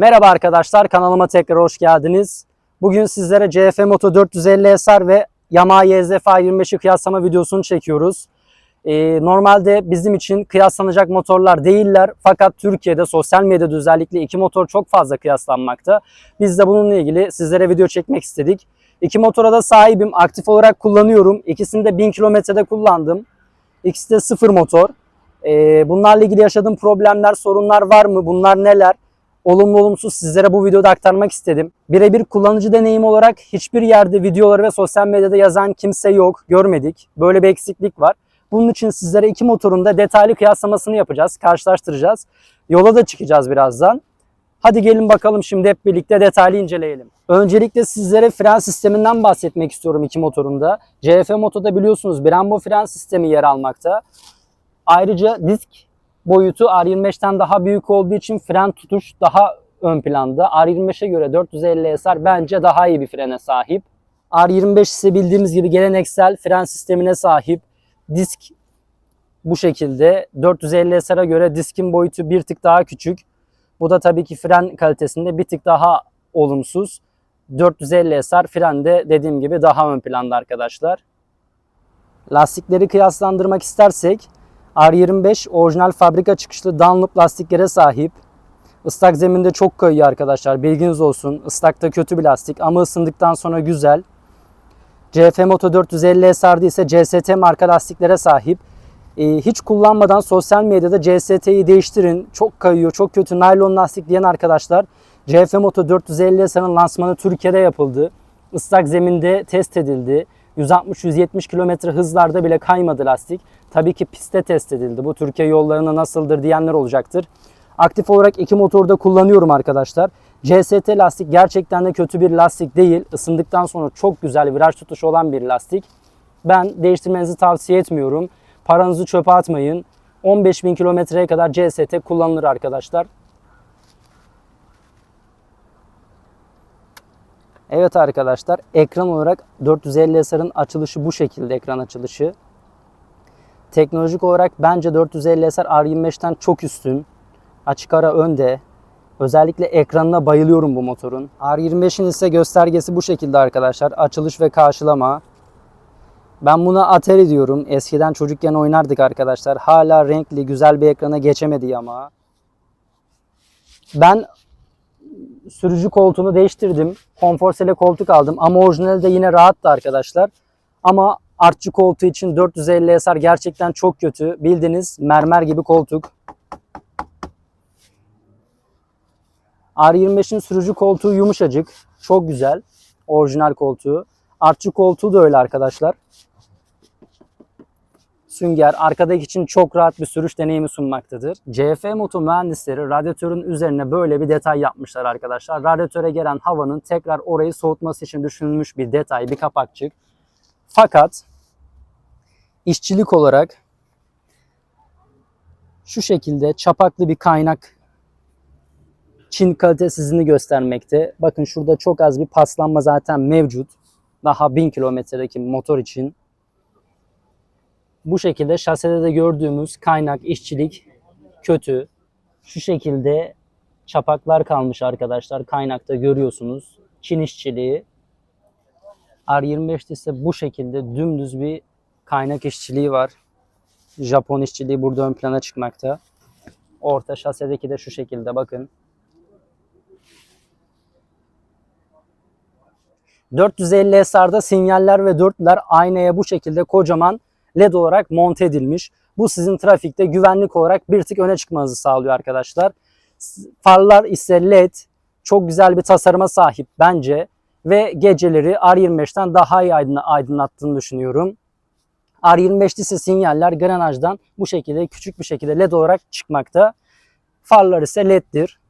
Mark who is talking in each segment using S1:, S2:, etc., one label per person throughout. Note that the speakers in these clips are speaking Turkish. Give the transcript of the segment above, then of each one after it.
S1: Merhaba arkadaşlar kanalıma tekrar hoş geldiniz. Bugün sizlere CF Moto 450 SR ve Yamaha YZF 25'i kıyaslama videosunu çekiyoruz. Ee, normalde bizim için kıyaslanacak motorlar değiller fakat Türkiye'de sosyal medyada özellikle iki motor çok fazla kıyaslanmakta. Biz de bununla ilgili sizlere video çekmek istedik. İki motora da sahibim, aktif olarak kullanıyorum. İkisini de 1000 kilometrede kullandım. İkisi de sıfır motor. Ee, bunlarla ilgili yaşadığım problemler, sorunlar var mı? Bunlar neler? Olumlu olumsuz sizlere bu videoda aktarmak istedim. Birebir kullanıcı deneyimi olarak hiçbir yerde videoları ve sosyal medyada yazan kimse yok, görmedik. Böyle bir eksiklik var. Bunun için sizlere iki motorun da detaylı kıyaslamasını yapacağız, karşılaştıracağız. Yola da çıkacağız birazdan. Hadi gelin bakalım şimdi hep birlikte detaylı inceleyelim. Öncelikle sizlere fren sisteminden bahsetmek istiyorum iki motorunda. CF Moto'da biliyorsunuz Brembo fren sistemi yer almakta. Ayrıca disk boyutu R25'ten daha büyük olduğu için fren tutuş daha ön planda. R25'e göre 450 SR bence daha iyi bir frene sahip. R25 ise bildiğimiz gibi geleneksel fren sistemine sahip. Disk bu şekilde. 450 SR'a göre diskin boyutu bir tık daha küçük. Bu da tabii ki fren kalitesinde bir tık daha olumsuz. 450 SR frende dediğim gibi daha ön planda arkadaşlar. Lastikleri kıyaslandırmak istersek R25 orijinal fabrika çıkışlı Dunlop lastiklere sahip. Islak zeminde çok kayıyor arkadaşlar. Bilginiz olsun. Islakta kötü bir lastik ama ısındıktan sonra güzel. CF Moto 450 SR'de ise CST marka lastiklere sahip. Ee, hiç kullanmadan sosyal medyada CST'yi değiştirin. Çok kayıyor, çok kötü naylon lastik diyen arkadaşlar. CF Moto 450 SR'ın lansmanı Türkiye'de yapıldı. Islak zeminde test edildi. 160-170 km hızlarda bile kaymadı lastik. Tabii ki pistte test edildi. Bu Türkiye yollarına nasıldır diyenler olacaktır. Aktif olarak iki motorda kullanıyorum arkadaşlar. CST lastik gerçekten de kötü bir lastik değil. Isındıktan sonra çok güzel viraj tutuşu olan bir lastik. Ben değiştirmenizi tavsiye etmiyorum. Paranızı çöpe atmayın. 15.000 kilometreye kadar CST kullanılır arkadaşlar. Evet arkadaşlar ekran olarak 450 SR'ın açılışı bu şekilde ekran açılışı. Teknolojik olarak bence 450 SR R25'ten çok üstün. Açık ara önde. Özellikle ekranına bayılıyorum bu motorun. R25'in ise göstergesi bu şekilde arkadaşlar. Açılış ve karşılama. Ben buna Atari diyorum. Eskiden çocukken oynardık arkadaşlar. Hala renkli, güzel bir ekrana geçemedi ama. Ben sürücü koltuğunu değiştirdim. Konforsele koltuk aldım ama orijinali de yine rahattı arkadaşlar. Ama artçı koltuğu için 450 SR gerçekten çok kötü. Bildiğiniz mermer gibi koltuk. R25'in sürücü koltuğu yumuşacık. Çok güzel. Orijinal koltuğu. Artçı koltuğu da öyle arkadaşlar. Sünger arkadaki için çok rahat bir sürüş deneyimi sunmaktadır. CF Moto mühendisleri radyatörün üzerine böyle bir detay yapmışlar arkadaşlar. Radyatöre gelen havanın tekrar orayı soğutması için düşünülmüş bir detay, bir kapakçık. Fakat işçilik olarak şu şekilde çapaklı bir kaynak Çin kalitesizliğini göstermekte. Bakın şurada çok az bir paslanma zaten mevcut. Daha 1000 kilometredeki motor için. Bu şekilde şasede de gördüğümüz kaynak, işçilik kötü. Şu şekilde çapaklar kalmış arkadaşlar. Kaynakta görüyorsunuz. Çin işçiliği. R25'te ise bu şekilde dümdüz bir kaynak işçiliği var. Japon işçiliği burada ön plana çıkmakta. Orta şasedeki de şu şekilde bakın. 450 SR'da sinyaller ve dörtler aynaya bu şekilde kocaman LED olarak monte edilmiş. Bu sizin trafikte güvenlik olarak bir tık öne çıkmanızı sağlıyor arkadaşlar. Farlar ise LED. Çok güzel bir tasarıma sahip bence. Ve geceleri R25'ten daha iyi aydınlattığını düşünüyorum. R25'te ise sinyaller granajdan bu şekilde küçük bir şekilde LED olarak çıkmakta. Farlar ise LED'dir.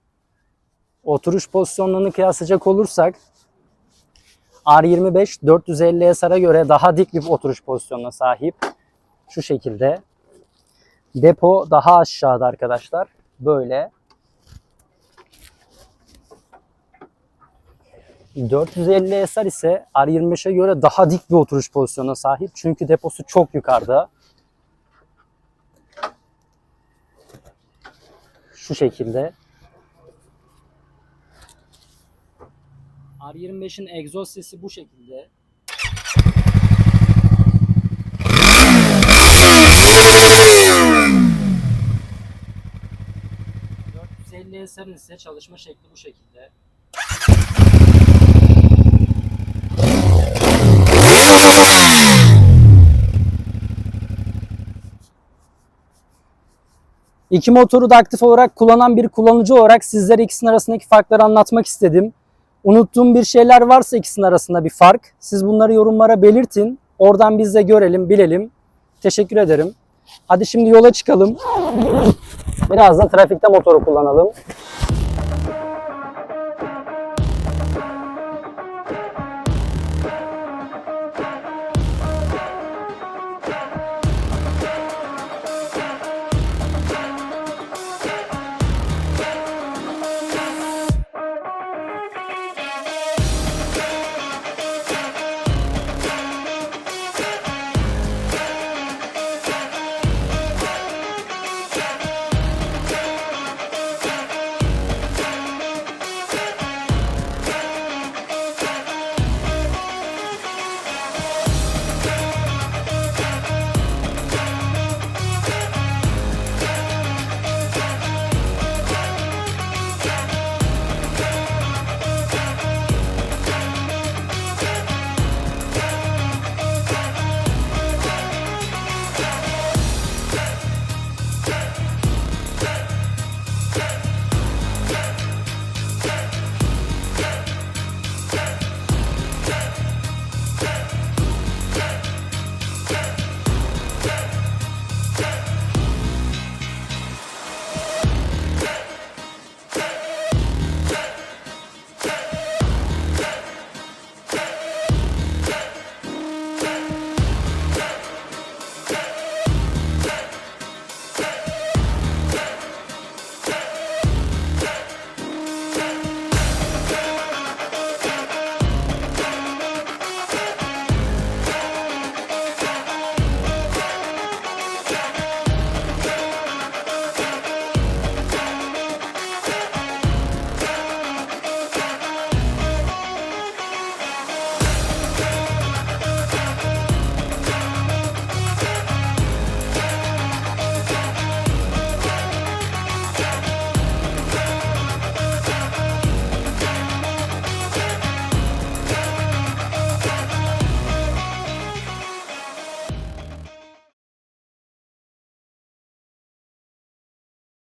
S1: Oturuş pozisyonlarını kıyaslayacak olursak R25 450 SR'a göre daha dik bir oturuş pozisyonuna sahip. Şu şekilde. Depo daha aşağıda arkadaşlar. Böyle. 450 SR ise R25'e göre daha dik bir oturuş pozisyonuna sahip. Çünkü deposu çok yukarıda. Şu şekilde. R25'in egzoz sesi bu şekilde. ...450 eserin ise çalışma şekli bu şekilde. İki motoru da aktif olarak kullanan bir kullanıcı olarak sizlere ikisinin arasındaki farkları anlatmak istedim. Unuttuğum bir şeyler varsa ikisinin arasında bir fark. Siz bunları yorumlara belirtin. Oradan biz de görelim, bilelim. Teşekkür ederim. Hadi şimdi yola çıkalım. Biraz da trafikte motoru kullanalım.